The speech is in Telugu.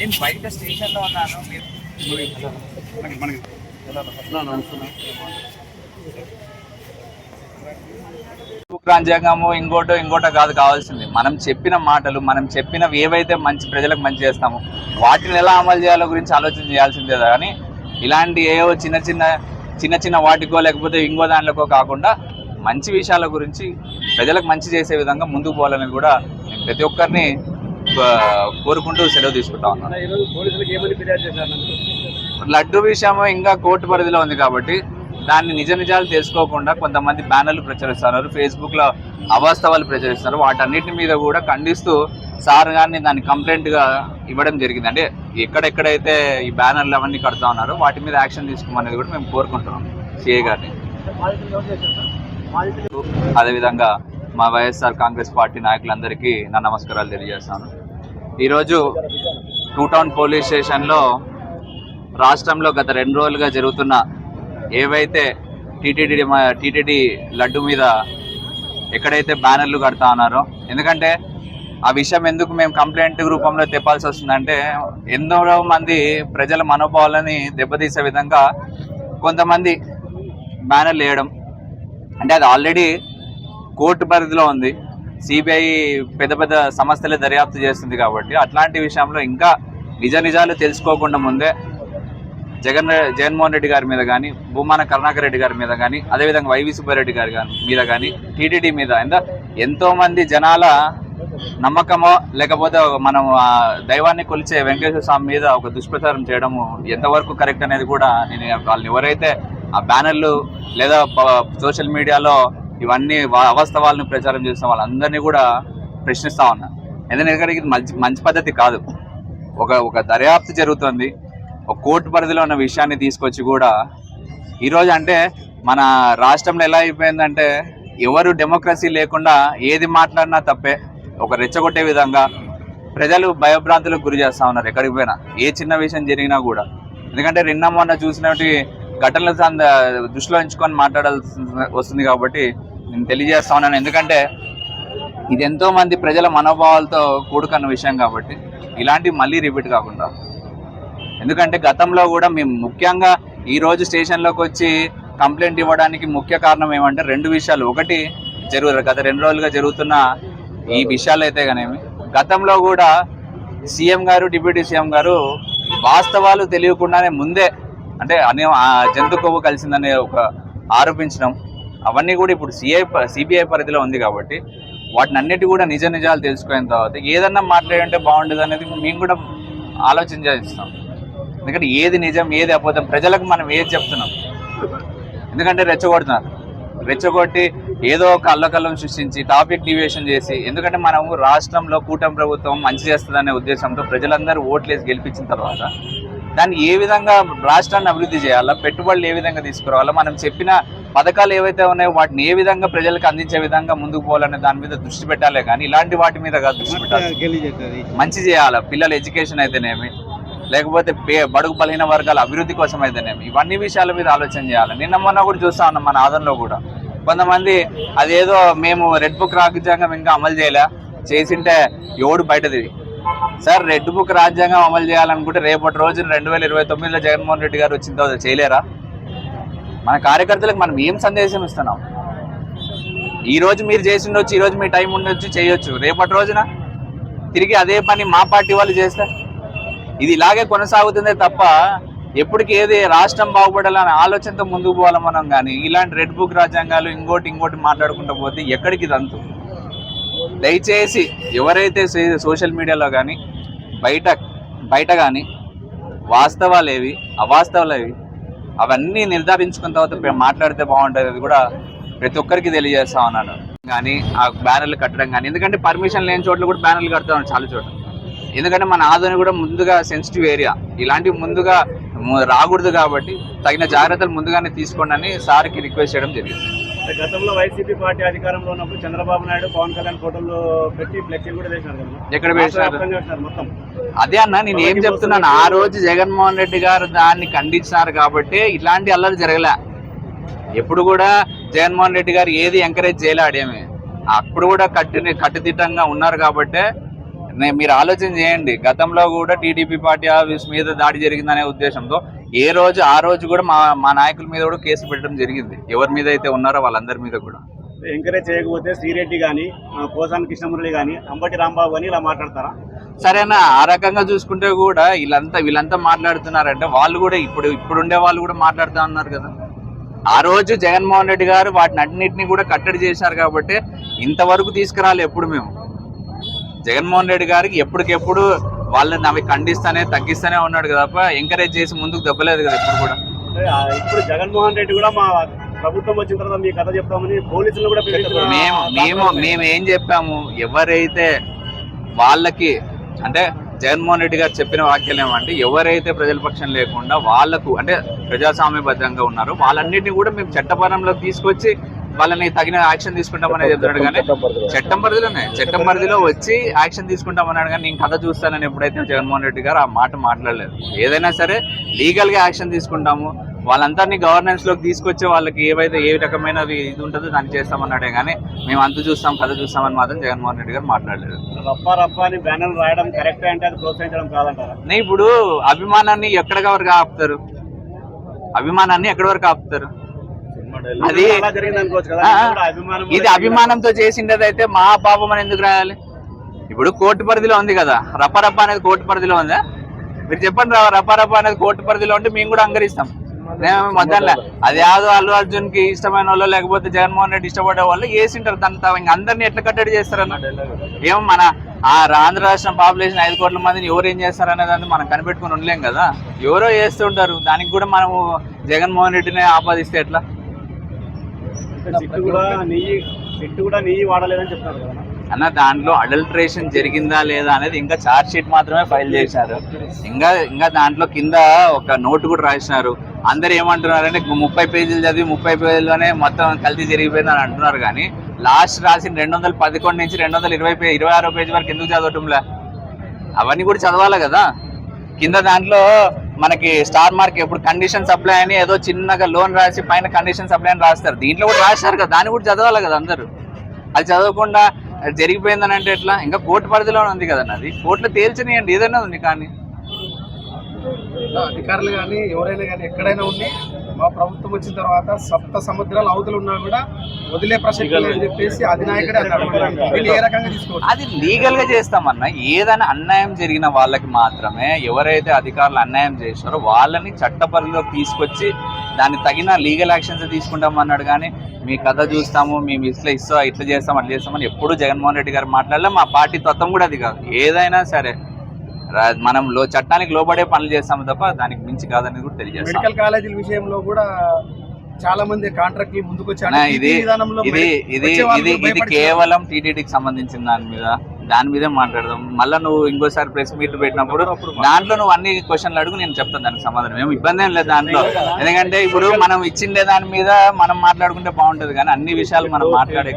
నేను బయట స్టేషన్లో ఉన్నాను మీరు రాజ్యాంగము ఇంకోటో ఇంకోటో కాదు కావాల్సింది. మనం చెప్పిన మాటలు మనం చెప్పినవి ఏవైతే మంచి ప్రజలకు మంచి చేస్తామో వాటిని ఎలా అమలు చేయాలో గురించి ఆలోచన చేయాల్సిందే కానీ ఇలాంటి ఏవో చిన్న చిన్న చిన్న చిన్న వాటికో లేకపోతే ఇంకో దాంట్లోకో కాకుండా మంచి విషయాల గురించి ప్రజలకు మంచి చేసే విధంగా ముందుకు పోవాలని కూడా ప్రతి ఒక్కరిని కోరుకుంటూ సెలవు తీసుకుంటా ఉన్నాను లడ్డు విషయం ఇంకా కోర్టు పరిధిలో ఉంది కాబట్టి దాన్ని నిజ నిజాలు తెలుసుకోకుండా కొంతమంది బ్యానర్లు ప్రచురిస్తున్నారు ఫేస్బుక్లో అవాస్తవాలు ప్రచురిస్తున్నారు. వాటన్నిటి మీద కూడా ఖండిస్తూ సార్ గారిని దాన్ని కంప్లైంట్గా ఇవ్వడం జరిగింది. అంటే ఎక్కడెక్కడైతే ఈ బ్యానర్లు అవన్నీ కడతా ఉన్నారో వాటి మీద యాక్షన్ తీసుకోమనేది కూడా మేము కోరుకుంటున్నాం సిఏ గారిని. అదేవిధంగా మా వైఎస్ఆర్ కాంగ్రెస్ పార్టీ నాయకులందరికీ నా నమస్కారాలు తెలియజేస్తాను. ఈరోజు టూ టౌన్ పోలీస్ స్టేషన్లో రాష్ట్రంలో గత రెండు రోజులుగా జరుగుతున్న ఏవైతే టీటీడీ టీటీడీ లడ్డు మీద ఎక్కడైతే బ్యానర్లు కడతా ఉన్నారో ఎందుకంటే ఆ విషయం ఎందుకు మేము కంప్లైంట్ రూపంలో తెప్పాల్సి వస్తుందంటే ఎందరో మంది ప్రజల మనోభావాలని దెబ్బతీసే విధంగా కొంతమంది బ్యానర్లు వేయడం. అంటే అది ఆల్రెడీ కోర్టు పరిధిలో ఉంది. సిబిఐ పెద్ద పెద్ద సమస్యలే దర్యాప్తు చేస్తుంది కాబట్టి అట్లాంటి విషయంలో ఇంకా నిజ నిజాలు తెలుసుకోకుండా ముందే జగన్ జగన్మోహన్ రెడ్డి గారి మీద కానీ భూమాన కరుణాకర్ రెడ్డి గారి మీద కానీ అదేవిధంగా వైవి సుబ్బారెడ్డి గారి మీద కానీ టీటీడీ మీద ఎంత ఎంతో జనాల నమ్మకమో లేకపోతే మనం ఆ దైవాన్ని కొలిచే వెంకటేశ్వర స్వామి మీద ఒక దుష్ప్రచారం చేయడము ఎంతవరకు కరెక్ట్ అనేది కూడా నేను వాళ్ళని ఎవరైతే ఆ బ్యానర్లు లేదా సోషల్ మీడియాలో ఇవన్నీ వా- అవాస్తవాలను ప్రచారం చేసిన వాళ్ళందరినీ కూడా ప్రశ్నిస్తా ఉన్నా. ఎందుకంటే ఇది మంచి మంచి పద్ధతి కాదు. ఒక ఒక దర్యాప్తు జరుగుతుంది. ఒక కోర్టు పరిధిలో ఉన్న విషయాన్ని తీసుకొచ్చి కూడా ఈరోజు అంటే మన రాష్ట్రంలో ఎలా అయిపోయిందంటే ఎవరు డెమోక్రసీ లేకుండా ఏది మాట్లాడినా తప్పే. ఒక రెచ్చగొట్టే విధంగా ప్రజలు భయభ్రాంతులకు గురి చేస్తా ఉన్నారు ఎక్కడికి పోయినా. ఏ చిన్న విషయం జరిగినా కూడా. ఎందుకంటే నిన్న మొన్న చూసినటువంటి ఘటనలు దృష్టిలో ఉంచుకొని మాట్లాడాల్సి వస్తుంది కాబట్టి నేను తెలియజేస్తా ఉన్నాను. ఎందుకంటే ఇది ఎంతో మంది ప్రజల మనోభావాలతో కూడుకున్న విషయం కాబట్టి ఇలాంటివి మళ్ళీ రిపీట్ కాకుండా. ఎందుకంటే గతంలో కూడా మేము ముఖ్యంగా ఈ రోజు స్టేషన్లోకి వచ్చి కంప్లైంట్ ఇవ్వడానికి ముఖ్య కారణం ఏమంటే రెండు విషయాలు. ఒకటి జరుగు గత రెండు రోజులుగా జరుగుతున్న ఈ విషయాలు అయితే కనేమి గతంలో కూడా సీఎం గారు డిప్యూటీ సీఎం గారు వాస్తవాలు తెలియకుండానే ముందే అంటే అనే జంతు కొవ్వు కలిసిందనే ఒక ఆరోపించడం అవన్నీ కూడా ఇప్పుడు సిఐ సిబిఐ పరిధిలో ఉంది కాబట్టి వాటిని అన్నిటి కూడా నిజ నిజాలు తెలుసుకున్న తర్వాత ఏదన్నా మాట్లాడంటే బాగుండదు అనేది మేము కూడా ఆలోచన చేస్తాం. ఎందుకంటే ఏది నిజం ఏది అబద్ధం ప్రజలకు మనం ఏది చెప్తున్నాం? ఎందుకంటే రెచ్చగొడుతున్నారు. రెచ్చగొట్టి ఏదో ఒక అల్లకల్లం సృష్టించి టాపిక్ డివేషన్ చేసి ఎందుకంటే మనము రాష్ట్రంలో కూటమి ప్రభుత్వం మంచి చేస్తుందనే ఉద్దేశంతో ప్రజలందరూ ఓట్లేసి గెలిపించిన తర్వాత దాన్ని ఏ విధంగా రాష్ట్రాన్ని అభివృద్ధి చేయాలా పెట్టుబడులు ఏ విధంగా తీసుకురావాలా మనం చెప్పిన పథకాలు ఏవైతే ఉన్నాయో వాటిని ఏ విధంగా ప్రజలకు అందించే విధంగా ముందుకు పోవాలనే దాని మీద దృష్టి పెట్టాలే కానీ ఇలాంటి వాటి మీద కాదు దృష్టి పెట్టాలి మంచి చేయాలి? పిల్లల ఎడ్యుకేషన్ అయితేనేమి? లేకపోతే పే- బడుగు బలహీన వర్గాల అభివృద్ధి కోసం అయితేనేమి? ఇవన్నీ విషయాల మీద ఆలోచన చేయాలి? నిన్న మొన్న కూడా చూస్తా ఉన్నాం మన ఆదంలో కూడా. కొంతమంది అదేదో మేము రెడ్ బుక్ రాజ్యాంగం ఇంకా అమలు చేయలే. చేసింటే ఎవడు బయటది? సార్ రెడ్ బుక్ రాజ్యాంగం అమలు చేయాలనుకుంటే రేపటి రోజున రెండు వేల ఇరవై తొమ్మిదిలో జగన్మోహన్ రెడ్డి గారు వచ్చిన తర్వాత చేయలేరా? మన కార్యకర్తలకు మనం ఏం సందేశం ఇస్తున్నాం? ఈ రోజు మీరు చేసిండొచ్చు ఈ రోజు మీ టైం ఉండొచ్చు చేయొచ్చు. రేపటి రోజున తిరిగి అదే పని మా పార్టీ వాళ్ళు చేస్తే ఇది ఇలాగే కొనసాగుతుందే తప్ప ఎప్పటికి ఏది రాష్ట్రం బాగుపడాలనే ఆలోచనతో ముందుకు పోవాలి మనం కానీ ఇలాంటి రెడ్ బుక్ రాజ్యాంగాలు ఇంకోటి ఇంకోటి మాట్లాడుకుంటూ పోతే ఎక్కడికి దంతు దయచేసి ఎవరైతే సోషల్ మీడియాలో కానీ బయట బయట కానీ వాస్తవాలు ఏవి అవాస్తవాలు ఏవి అవన్నీ నిర్ధారించుకున్న తర్వాత మాట్లాడితే బాగుంటుంది అది కూడా ప్రతి ఒక్కరికి తెలియజేస్తా ఉన్నాను. కానీ ఆ బ్యానర్లు కట్టడం కానీ ఎందుకంటే పర్మిషన్ లేని చోట్ల కూడా బ్యానర్లు కడతా ఉన్నాను చాలా చోట్ల. ఎందుకంటే మన ఆదోని కూడా ముందుగా సెన్సిటివ్ ఏరియా ఇలాంటివి ముందుగా రాకూడదు కాబట్టి తగిన జాగ్రత్తలు ముందుగానే తీసుకోండి అని సార్కి రిక్వెస్ట్ చేయడం జరిగింది. గతంలో వైసీపీ పార్టీ అధికారంలో ఉన్నప్పుడు చంద్రబాబు నాయుడు పవన్ కళ్యాణ్ ఫోటోలు పెట్టి ఫ్లెక్సీలు కూడా వేసినారు కదా. ఎక్కడ వ్యాప్తంగా మొత్తం. అదే అన్న నేను ఏం చెప్తున్నాను? ఆ రోజు జగన్మోహన్ రెడ్డి గారు దాన్ని ఖండించినారు కాబట్టి ఇలాంటి అల్లరి జరగలే. ఎప్పుడు కూడా జగన్మోహన్ రెడ్డి గారు ఏది ఎంకరేజ్ చేయలే ఆడేమి. అప్పుడు కూడా కట్టి కట్టుదిట్టంగా ఉన్నారు కాబట్టే మీరు ఆలోచన చేయండి. గతంలో కూడా టీడీపీ పార్టీ ఆఫీస్ మీద దాడి జరిగిందనే ఉద్దేశంతో ఏ రోజు ఆ రోజు కూడా మా మా నాయకుల మీద కూడా కేసు పెట్టడం జరిగింది. ఎవరి మీద అయితే ఉన్నారో వాళ్ళందరి మీద కూడా. ఎంకరేజ్ చేయకపోతే శ్రీరెడ్డి కానీ పోసాని కృష్ణమురళి కానీ అంబటి రాంబాబు అని ఇలా మాట్లాడతారా? సరేనా ఆ రకంగా చూసుకుంటే కూడా వీళ్ళంతా వీళ్ళంతా మాట్లాడుతున్నారంటే వాళ్ళు కూడా ఇప్పుడు ఇప్పుడు ఉండే వాళ్ళు కూడా మాట్లాడుతూ ఉన్నారు కదా. ఆ రోజు జగన్మోహన్ రెడ్డి గారు వాటిని అన్నింటినీ కూడా కట్టడి చేశారు కాబట్టి ఇంతవరకు తీసుకురాలి ఎప్పుడు మేము. జగన్మోహన్ రెడ్డి గారికి ఎప్పటికెప్పుడు వాళ్ళని అవి ఖండిస్తానే తగ్గిస్తానే ఉన్నాడు కదా ఎంకరేజ్ చేసి ముందుకు దెబ్బలేదు కదా ఎప్పుడు కూడా. ఇప్పుడు జగన్మోహన్ రెడ్డి కూడా మా ప్రభుత్వం వచ్చిన తర్వాత మీ కథ చెప్తామని పోలీసులు కూడా మేము మేము మేము ఏం చెప్పాము? ఎవరైతే వాళ్ళకి అంటే జగన్మోహన్ రెడ్డి గారు చెప్పిన వాక్యాలు ఏమంటే ఎవరైతే ప్రజల పక్షం లేకుండా వాళ్ళకు అంటే ప్రజాస్వామ్యబద్ధంగా ఉన్నారో వాళ్ళన్నిటిని కూడా మేము చట్టపరంలోకి తీసుకొచ్చి వాళ్ళని తగిన యాక్షన్ తీసుకుంటామని చెప్తున్నాడు కానీ చట్టం పరిధిలోనే. చట్టం పరిధిలో వచ్చి యాక్షన్ తీసుకుంటామన్నాడు కానీ నేను కథ చూస్తానని ఎప్పుడైతే జగన్మోహన్ రెడ్డి గారు ఆ మాట మాట్లాడలేదు. ఏదైనా సరే లీగల్గా యాక్షన్ తీసుకుంటాము. వాళ్ళందరినీ గవర్నెన్స్లోకి తీసుకొచ్చే వాళ్ళకి ఏవైతే ఏ రకమైన ఇది ఉంటుందో దాన్ని చేస్తామన్నాడే కానీ మేము అంత చూస్తాం కథ చూస్తామని మాత్రం జగన్మోహన్ రెడ్డి గారు మాట్లాడలేదు. రప్ప రప్ప అని బ్యానర్ రాయడం కరెక్టే అంటే అది ప్రోత్సహించడం కాదంటారా? ఇప్పుడు అభిమానాన్ని ఎక్కడ వరకు ఆపుతారు? అభిమానాన్ని ఎక్కడి వరకు ఆపుతారు? అది ఇది అభిమానంతో చేసిండేది అయితే మా పాపం అని ఎందుకు రాయాలి? ఇప్పుడు కోర్టు పరిధిలో ఉంది కదా రప్పరప్ప అనేది కోర్టు పరిధిలో ఉందా? మీరు చెప్పండి రా రప్పరప్ప అనేది కోర్టు పరిధిలో ఉంటే మేము కూడా అంగరిస్తాం. మొదల అది యాదో అల్లు అర్జున్కి ఇష్టమైన వాళ్ళు లేకపోతే జగన్మోహన్ రెడ్డి ఇష్టపడే వాళ్ళు వేసింటారు దాని ఇంక అందరిని ఎట్లా కట్టడి చేస్తారన్న? ఏమో మన ఆ ఆంధ్ర రాష్ట్రం పాపులేషన్ ఐదు కోట్ల మందిని ఎవరు ఏం చేస్తారు అనే దాన్ని మనం కనిపెట్టుకుని ఉండలేం కదా. ఎవరో చేస్తుంటారు దానికి కూడా మనము జగన్మోహన్ రెడ్డిని ఆపాదిస్తే ఎట్లా? సిట్టు కూడా నెయ్యి చెట్టు కూడా నెయ్యి వాడలేదని చెప్తారు కదా అన్న. దాంట్లో అడల్ట్రేషన్ జరిగిందా లేదా అనేది ఇంకా చార్జ్ షీట్ మాత్రమే ఫైల్ చేశారు. ఇంకా ఇంకా దాంట్లో కింద ఒక నోట్ కూడా రాసినారు. అందరు ఏమంటున్నారంటే ముప్పై పేజీలు చదివి ముప్పై పేజీల్లోనే మొత్తం కల్తీ జరిగిపోయింది అని అంటున్నారు కానీ లాస్ట్ రాసిన రెండు వందల పదకొండు నుంచి రెండు వందల ఇరవై ఇరవై ఆరో పేజీ వరకు ఎందుకు చదవటంలే? అవన్నీ కూడా చదవాలి కదా? కింద దాంట్లో మనకి స్టార్ మార్క్ ఎప్పుడు కండిషన్ సప్లై అని ఏదో చిన్నగా లోన్ రాసి పైన కండిషన్ సప్లై అని రాస్తారు. దీంట్లో కూడా రాశారు కదా దాన్ని కూడా చదవాలి కదా అందరూ. అది చదవకుండా అది జరిగిపోయిందని అంటే ఎట్లా? ఇంకా కోర్టు పరిధిలోనే ఉంది కదా అది కోర్టులో తేల్చనియండి ఏదైనా ఉంది కానీ. అధికారులు కానీ ఎవరైనా కానీ ఎక్కడైనా ఉండి మా ప్రభుత్వం వచ్చిన తర్వాత సప్త సముద్రాల అవతలు ఉన్నా కూడా వదిలే ప్రసక్తి లేదని చెప్పేసి అధినాయకుడే అన్నాడు వీళ్ళు ఏ రకంగా తీసుకోవచ్చు? అది లీగల్గా చేస్తామన్న ఏదైనా అన్యాయం జరిగిన వాళ్ళకి మాత్రమే ఎవరైతే అధికారులు అన్యాయం చేస్తారో వాళ్ళని చట్ట పరిధిలోకి తీసుకొచ్చి దాన్ని తగిన లీగల్ యాక్షన్స్ తీసుకుంటామన్నాడు. కానీ మీ కథ చూస్తాము మేము ఇట్లా ఇస్తా ఇట్లా చేస్తాం అట్లా చేస్తామని ఎప్పుడు జగన్మోహన్ రెడ్డి గారు మాట్లాడలే. మా పార్టీ తత్వం కూడా అది కాదు. ఏదైనా సరే మనం లో చట్టానికి లోబడే పనులు చేస్తాము తప్ప దానికి మించి కాదని కూడా తెలియజేస్తాం మెడికల్ కాలేజీల విషయంలో కూడా చాలా మంది కాంట్రాక్ట్లు ముందుకు ఇది ఇది ఇది ఇది కేవలం టీటీడీకి సంబంధించిన దాని మీద దాని మీదే మాట్లాడదాం. మళ్ళీ నువ్వు ఇంకోసారి ప్రెస్ మీట్ పెట్టినప్పుడు దాంట్లో నువ్వు అన్ని క్వశ్చన్లు అడుగు నేను చెప్తాను దానికి సమాధానం. ఏమి ఇబ్బంది ఏం లేదు దాంట్లో. ఎందుకంటే ఇప్పుడు మనం ఇచ్చిండే దాని మీద మనం మాట్లాడుకుంటే బాగుంటది కానీ అన్ని విషయాలు మనం మాట్లాడే